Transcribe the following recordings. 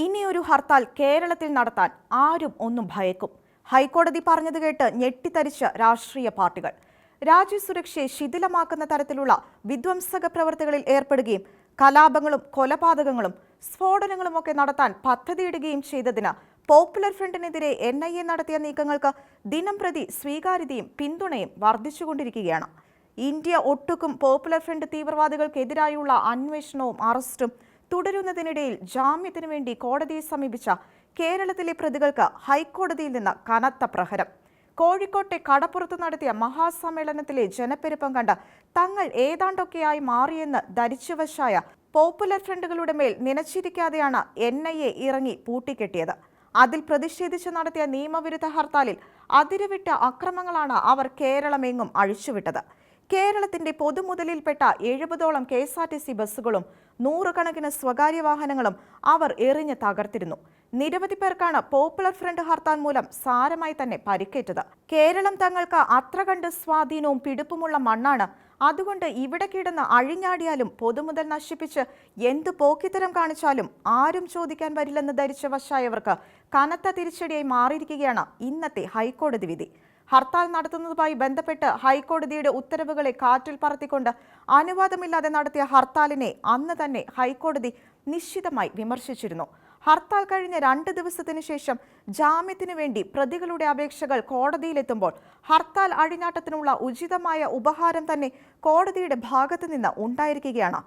ഇനിയൊരു ഹർത്താൽ കേരളത്തിൽ നടത്താൻ ആരും ഒന്നും ഭയക്കും. ഹൈക്കോടതി പറഞ്ഞത് കേട്ട് ഞെട്ടിത്തരിച്ച രാഷ്ട്രീയ പാർട്ടികൾ. രാജ്യസുരക്ഷയെ ശിഥിലമാക്കുന്ന തരത്തിലുള്ള വിധ്വംസക പ്രവർത്തികളിൽ ഏർപ്പെടുകയും കലാപങ്ങളും കൊലപാതകങ്ങളും സ്ഫോടനങ്ങളുമൊക്കെ നടത്താൻ പദ്ധതിയിടുകയും ചെയ്തതിന് പോപ്പുലർ ഫ്രണ്ടിനെതിരെ എൻ ഐ എ നടത്തിയ നീക്കങ്ങൾക്ക് ദിനം പ്രതി സ്വീകാര്യതയും പിന്തുണയും വർദ്ധിച്ചുകൊണ്ടിരിക്കുകയാണ്. ഇന്ത്യ ഒട്ടുക്കും പോപ്പുലർ ഫ്രണ്ട് തീവ്രവാദികൾക്കെതിരായുള്ള അന്വേഷണവും അറസ്റ്റും തുടരുന്നതിനിടയിൽ ജാമ്യത്തിനു വേണ്ടി കോടതിയെ സമീപിച്ച കേരളത്തിലെ പ്രതികൾക്ക് ഹൈക്കോടതിയിൽ നിന്ന് കനത്ത പ്രഹരം. കോഴിക്കോട്ടെ കടപ്പുറത്ത് നടത്തിയ മഹാസമ്മേളനത്തിലെ ജനപ്പെരുപ്പം കണ്ട് തങ്ങൾ ഏതാണ്ടൊക്കെയായി മാറിയെന്ന് ധരിച്ചുവശായ പോപ്പുലർ ഫ്രണ്ടുകളുടെ മേൽ നനച്ചിരിക്കാതെയാണ് എൻ ഐ എ ഇറങ്ങി പൂട്ടിക്കെട്ടിയത്. അതിൽ പ്രതിഷേധിച്ച് നടത്തിയ നിയമവിരുദ്ധ ഹർത്താലിൽ അതിരുവിട്ട അക്രമങ്ങളാണ് അവർ കേരളമെങ്ങും അഴിച്ചുവിട്ടത്. കേരളത്തിന്റെ പൊതുമുതലിൽപ്പെട്ട എഴുപതോളം K S R T C ബസ്സുകളും നൂറുകണക്കിന് സ്വകാര്യ വാഹനങ്ങളും അവർ എറിഞ്ഞ് തകർത്തിരുന്നു. നിരവധി പേർക്കാണ് പോപ്പുലർ ഫ്രണ്ട് ഹർത്താൽ മൂലം സാരമായി തന്നെ പരിക്കേറ്റത്. കേരളം തങ്ങൾക്ക് അത്ര കണ്ട് സ്വാധീനവും പിടിപ്പുമുള്ള മണ്ണാണ്. അതുകൊണ്ട് ഇവിടെ കിടന്ന് അഴിഞ്ഞാടിയാലും പൊതുമുതൽ നശിപ്പിച്ച് എന്ത് പോക്കിത്തരം കാണിച്ചാലും ആരും ചോദിക്കാൻ വരില്ലെന്ന് ധരിച്ച വശായവർക്ക് കനത്ത തിരിച്ചടിയായി മാറിയിരിക്കുകയാണ് ഇന്നത്തെ ഹൈക്കോടതി വിധി. ഹർത്താൽ നടത്തുന്നതുമായി ബന്ധപ്പെട്ട് ഹൈക്കോടതിയുടെ ഉത്തരവുകളെ കാറ്റിൽ പറത്തിക്കൊണ്ട് അനുവാദമില്ലാതെ നടത്തിയ ഹർത്താലിനെ അന്ന് തന്നെ ഹൈക്കോടതി നിശ്ചിതമായി വിമർശിച്ചിരുന്നു. ഹർത്താൽ കഴിഞ്ഞ രണ്ട് ദിവസത്തിന് ശേഷം ജാമ്യത്തിനു വേണ്ടി പ്രതികളുടെ അപേക്ഷകൾ കോടതിയിലെത്തുമ്പോൾ ഹർത്താൽ അഴിഞ്ഞാട്ടത്തിനുള്ള ഉചിതമായ ഉപഹാരം തന്നെ കോടതിയുടെ ഭാഗത്തു നിന്ന് ഉണ്ടായിരിക്കുകയാണ്.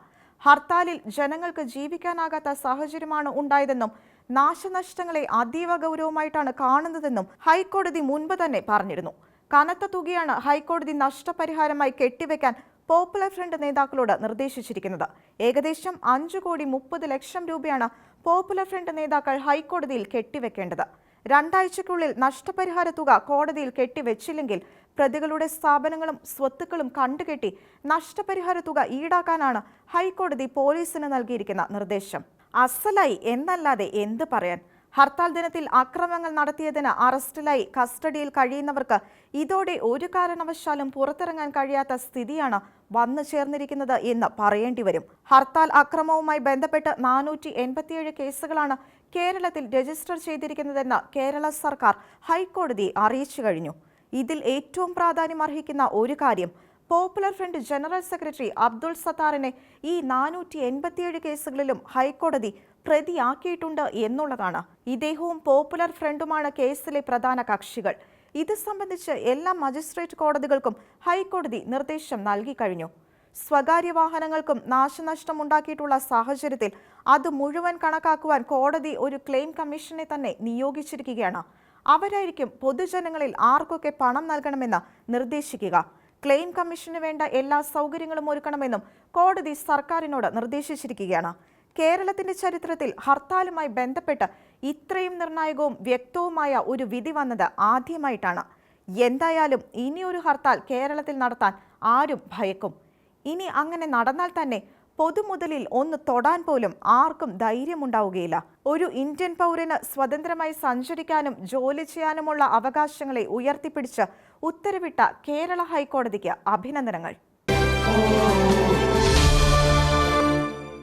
ഹർത്താലിൽ ജനങ്ങൾക്ക് ജീവിക്കാനാകാത്ത സാഹചര്യമാണ് ഉണ്ടായതെന്നും നാശനഷ്ടങ്ങളെ അതീവ ഗൗരവമായിട്ടാണ് കാണുന്നതെന്നും ഹൈക്കോടതി മുൻപ് തന്നെ പറഞ്ഞിരുന്നു. കനത്ത തുകയാണ് ഹൈക്കോടതി നഷ്ടപരിഹാരമായി കെട്ടിവെക്കാൻ പോപ്പുലർ ഫ്രണ്ട് നേതാക്കളോട് നിർദ്ദേശിച്ചിരിക്കുന്നത്. ഏകദേശം അഞ്ചു കോടി മുപ്പത് ലക്ഷം രൂപയാണ് പോപ്പുലർ ഫ്രണ്ട് നേതാക്കൾ ഹൈക്കോടതിയിൽ കെട്ടിവെക്കേണ്ടത്. രണ്ടാഴ്ചയ്ക്കുള്ളിൽ നഷ്ടപരിഹാര തുക കോടതിയിൽ കെട്ടിവെച്ചില്ലെങ്കിൽ പ്രതികളുടെ സ്ഥാപനങ്ങളും സ്വത്തുക്കളും കണ്ടുകെട്ടി നഷ്ടപരിഹാര തുക ഈടാക്കാനാണ് ഹൈക്കോടതി പോലീസിന് നൽകിയിരിക്കുന്ന നിർദ്ദേശം. അസലായി എന്നല്ലാതെ എന്ത് പറയാൻ? ഹർത്താൽ ദിനത്തിൽ അക്രമങ്ങൾ നടത്തിയതിന് അറസ്റ്റിലായി കസ്റ്റഡിയിൽ കഴിയുന്നവർക്ക് ഇതോടെ ഒരു കാരണവശാലും പുറത്തിറങ്ങാൻ കഴിയാത്ത സ്ഥിതിയാണ് വന്നു ചേർന്നിരിക്കുന്നത് എന്ന് പറയേണ്ടി വരും. ഹർത്താൽ അക്രമവുമായി ബന്ധപ്പെട്ട് നാനൂറ്റി എൺപത്തിയേഴ് കേസുകളാണ് കേരളത്തിൽ രജിസ്റ്റർ ചെയ്തിരിക്കുന്നതെന്ന് കേരള സർക്കാർ ഹൈക്കോടതിയെ അറിയിച്ചു കഴിഞ്ഞു. ഇതിൽ ഏറ്റവും പ്രാധാന്യം അർഹിക്കുന്ന ഒരു കാര്യം Popular Front general secretary Abdul സത്താറിനെ ഈ നാനൂറ്റി എൺപത്തിയേഴ് കേസുകളിലും ഹൈക്കോടതി പ്രതിയാക്കിയിട്ടുണ്ട് എന്നുള്ളതാണ്. ഇദ്ദേഹവും പോപ്പുലർ ഫ്രണ്ടുമാണ് കേസിലെ പ്രധാന കക്ഷികൾ. ഇത് സംബന്ധിച്ച് എല്ലാ മജിസ്ട്രേറ്റ് കോടതികൾക്കും ഹൈക്കോടതി നിർദ്ദേശം നൽകി കഴിഞ്ഞു. സ്വകാര്യ വാഹനങ്ങൾക്കും നാശനഷ്ടമുണ്ടാക്കിയിട്ടുള്ള സാഹചര്യത്തിൽ അത് മുഴുവൻ കണക്കാക്കുവാൻ കോടതി ഒരു ക്ലെയിം കമ്മീഷനെ തന്നെ നിയോഗിച്ചിരിക്കുകയാണ്. അവരായിരിക്കും പൊതുജനങ്ങളിൽ ആർക്കൊക്കെ പണം നൽകണമെന്ന് നിർദ്ദേശിക്കുക. ക്ലെയിം കമ്മീഷന് വേണ്ട എല്ലാ സൗകര്യങ്ങളും ഒരുക്കണമെന്നും കോടതി സർക്കാരിനോട് നിർദ്ദേശിച്ചിരിക്കുകയാണ്. കേരളത്തിന്റെ ചരിത്രത്തിൽ ഹർത്താലുമായി ബന്ധപ്പെട്ട് ഇത്രയും നിർണായകവും വ്യക്തവുമായ ഒരു വിധി വന്നത് ആദ്യമായിട്ടാണ്. എന്തായാലും ഇനിയൊരു ഹർത്താൽ കേരളത്തിൽ നടത്താൻ ആരും ഭയക്കും. ഇനി അങ്ങനെ നടന്നാൽ തന്നെ പൊതുമുതലിൽ ഒന്ന് തൊടാൻ പോലും ആർക്കും ധൈര്യമുണ്ടാവുകയില്ല. ഒരു ഇന്ത്യൻ പൗരന് സ്വതന്ത്രമായി സഞ്ചരിക്കാനും ജോലി ചെയ്യാനുമുള്ള അവകാശങ്ങളെ ഉയർത്തിപ്പിടിച്ച് ഉത്തരവിട്ട കേരള ഹൈക്കോടതിക്ക് അഭിനന്ദനങ്ങൾ.